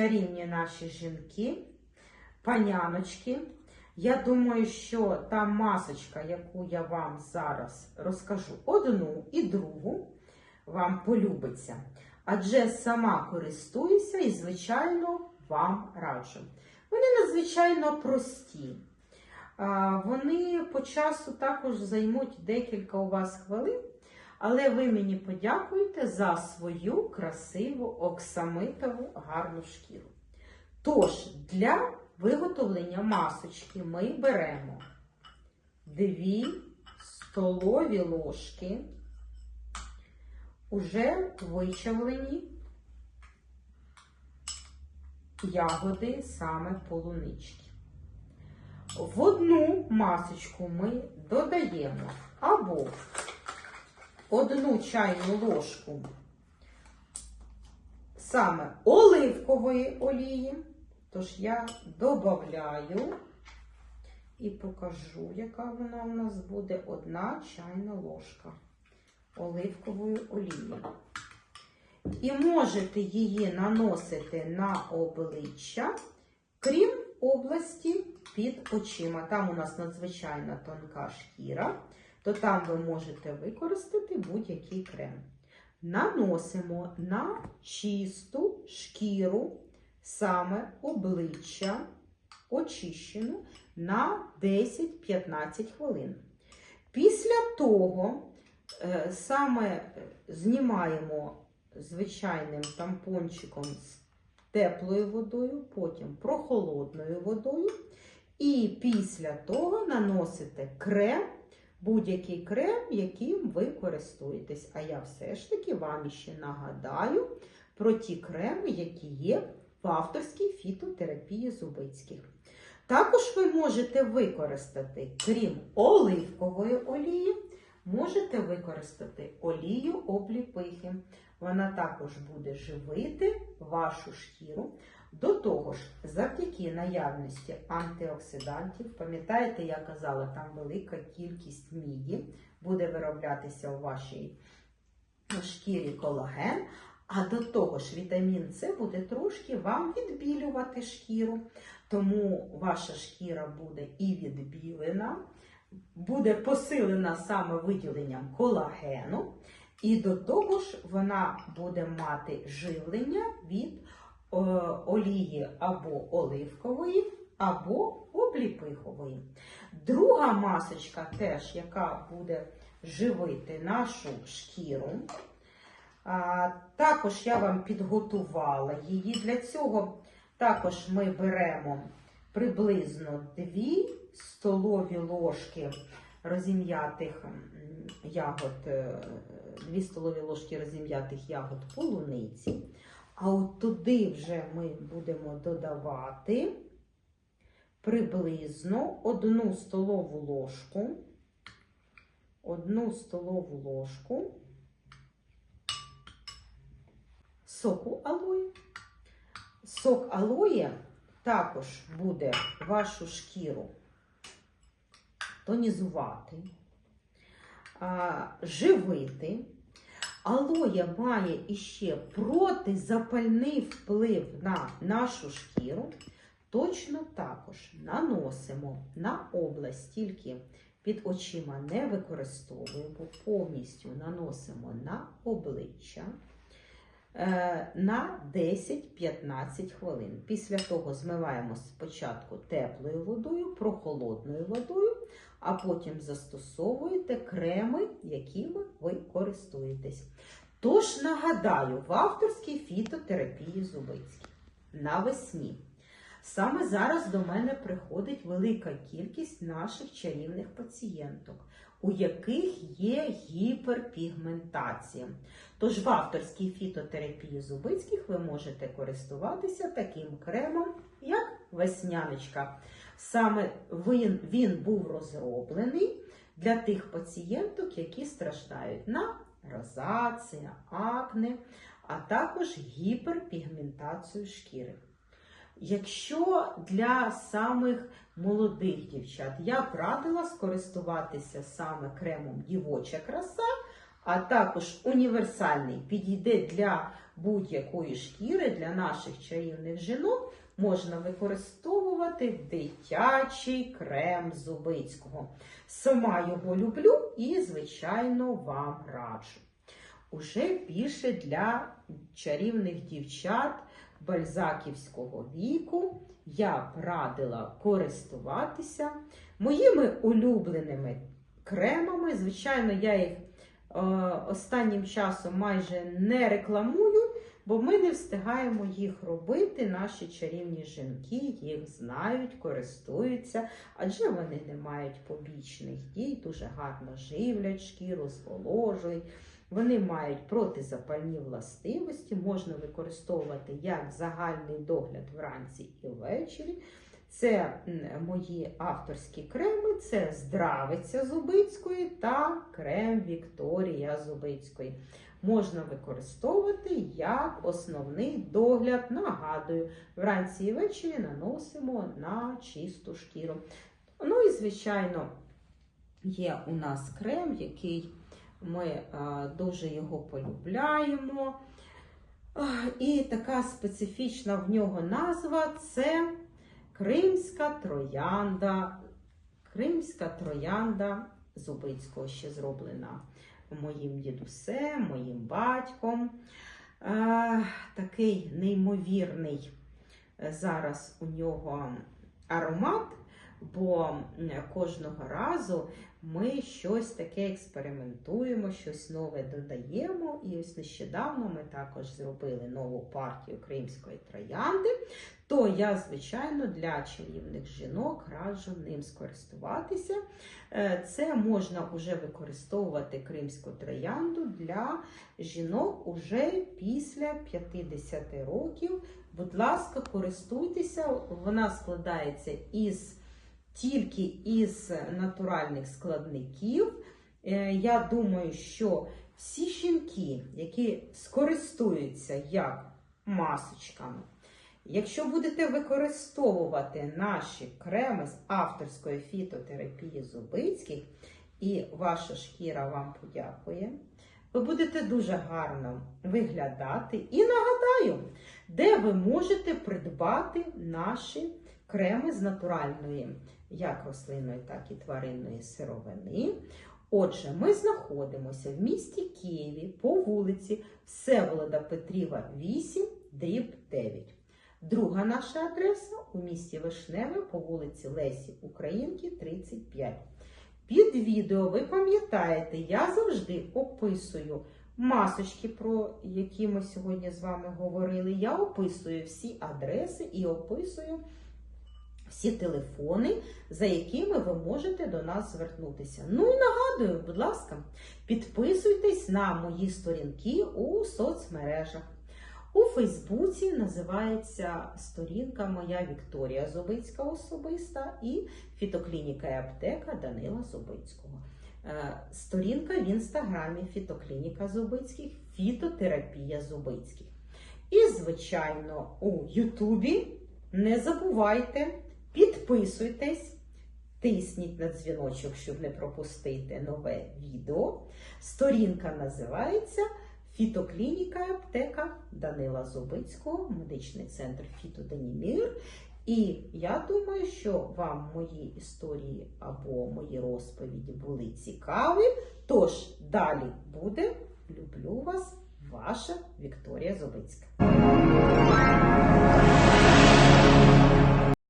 чарівні наші жінки, паняночки. Я думаю, що та масочка, яку я вам зараз розкажу, одну і другу, вам полюбиться. Адже сама користуюся і, звичайно, вам раджу. Вони надзвичайно прості. Вони по часу також займуть декілька у вас хвилин, але ви мені подякуєте за свою красиву оксамитову гарну шкіру. Тож, для виготовлення масочки ми беремо 2 столові ложки, уже вичавлені ягоди саме полунички. В одну масочку ми додаємо або одну чайну ложку саме оливкової олії. Тож я додаю і покажу, яка вона у нас буде одна чайна ложка оливкової олії. І можете її наносити на обличчя, крім області під очима. Там у нас надзвичайно тонка шкіра, то там ви можете використати будь-який крем. Наносимо на чисту шкіру саме обличчя очищену на 10-15 хвилин. Після того е, саме знімаємо звичайним тампончиком з теплою водою, потім прохолодною водою. І після того наносите крем, будь-який крем, яким ви користуєтесь. А я все ж таки вам ще нагадаю про ті креми, які є в авторській фітотерапії Зубицьких. Також ви можете використати, крім оливкової олії, можете використати олію обліпихи. Вона також буде живити вашу шкіру. До того ж, завдяки наявності антиоксидантів, пам'ятаєте, я казала, там велика кількість міді буде вироблятися у вашій шкірі колаген. А до того ж, вітамін С буде трошки вам відбілювати шкіру. Тому ваша шкіра буде і відбілена, буде посилена саме виділенням колагену. І до того ж, вона буде мати живлення від е, олії або оливкової, або обліпихової. Друга масочка, теж, яка буде живити нашу шкіру. Також я вам підготувала її. Для цього також ми беремо приблизно 2 столові ложки розім'ятих ягод, 2 столові ложки розім'ятих ягод полуниці. А от туди вже ми будемо додавати приблизно 1 столову ложку, 1 столову ложку соку алої. Сок алої також буде вашу шкіру тонізувати, живити. Алоя має іще протизапальний вплив на нашу шкіру. Точно також наносимо на область, тільки під очима не використовуємо, повністю наносимо на обличчя на 10-15 хвилин. Після того змиваємо спочатку теплою водою, прохолодною водою, а потім застосовуєте креми, якими ви користуєтесь. Тож нагадаю, в авторській фітотерапії Зубицькій навесні. Саме зараз до мене приходить велика кількість наших чарівних пацієнток, у яких є гіперпігментація. Тож в авторській фітотерапії Зубицьких ви можете користуватися таким кремом, як весняночка. Саме він, він був розроблений для тих пацієнток, які страждають на розація, акне, а також гіперпігментацію шкіри. Якщо для самих молодих дівчат я б радила скористуватися саме кремом дівоча краса, а також універсальний, підійде для будь-якої шкіри, для наших чарівних жінок, можна використовувати дитячий крем Зубицького. Сама його люблю і, звичайно, вам раджу. Уже більше для чарівних дівчат бальзаківського віку я б радила користуватися моїми улюбленими кремами. Звичайно, я їх е, останнім часом майже не рекламую, бо ми не встигаємо їх робити. Наші чарівні жінки їх знають, користуються, адже вони не мають побічних дій, дуже гарно живлять шкіру, зволожують. Вони мають протизапальні властивості, можна використовувати як загальний догляд вранці і ввечері. Це мої авторські креми, це здравиця Зубицької та крем Вікторія Зубицької. Можна використовувати як основний догляд. Нагадую, вранці і ввечері наносимо на чисту шкіру. Ну і, звичайно, є у нас крем, який ми е, дуже його полюбляємо. І така специфічна в нього назва це Кримська троянда. Кримська троянда Зубицького ще зроблена моїм дідусем, моїм батьком. Е, Такий неймовірний е, зараз у нього аромат, бо кожного разу ми щось таке експериментуємо, щось нове додаємо. І ось нещодавно ми також зробили нову партію кримської троянди. То я, звичайно, для чарівних жінок раджу ним скористуватися. Е, Це можна вже використовувати кримську троянду для жінок уже після 50 років. Будь ласка, користуйтеся, вона складається із тільки із натуральних складників. Е, Я думаю, що всі жінки, які скористуються як масочками, якщо будете використовувати наші креми з авторської фітотерапії Зубицьких, і ваша шкіра вам подякує, ви будете дуже гарно виглядати. І нагадаю, де ви можете придбати наші креми з натуральної, як рослинної, так і тваринної сировини. Отже, ми знаходимося в місті Києві по вулиці Всеволода Петріва, 8, дріб 9. Друга наша адреса у місті Вишневе по вулиці Лесі Українки, 35. Під відео ви пам'ятаєте, я завжди описую масочки, про які ми сьогодні з вами говорили. Я описую всі адреси і описую всі телефони, за якими ви можете до нас звернутися. Ну і нагадую, будь ласка, підписуйтесь на мої сторінки у соцмережах. У Фейсбуці називається сторінка Моя Вікторія Зубицька особиста і фітоклініка і аптека Данила Зубицького. Е, Сторінка в інстаграмі Фітоклініка Зубицьких, фітотерапія Зубицьких. І, звичайно, у Ютубі не забувайте, підписуйтесь, тисніть на дзвіночок, щоб не пропустити нове відео. Сторінка називається Фітоклініка і аптека Данила Зубицького, медичний центр Фітоденімір. І я думаю, що вам мої історії або мої розповіді були цікаві. Тож далі буде. Люблю вас, ваша Вікторія Зубицька.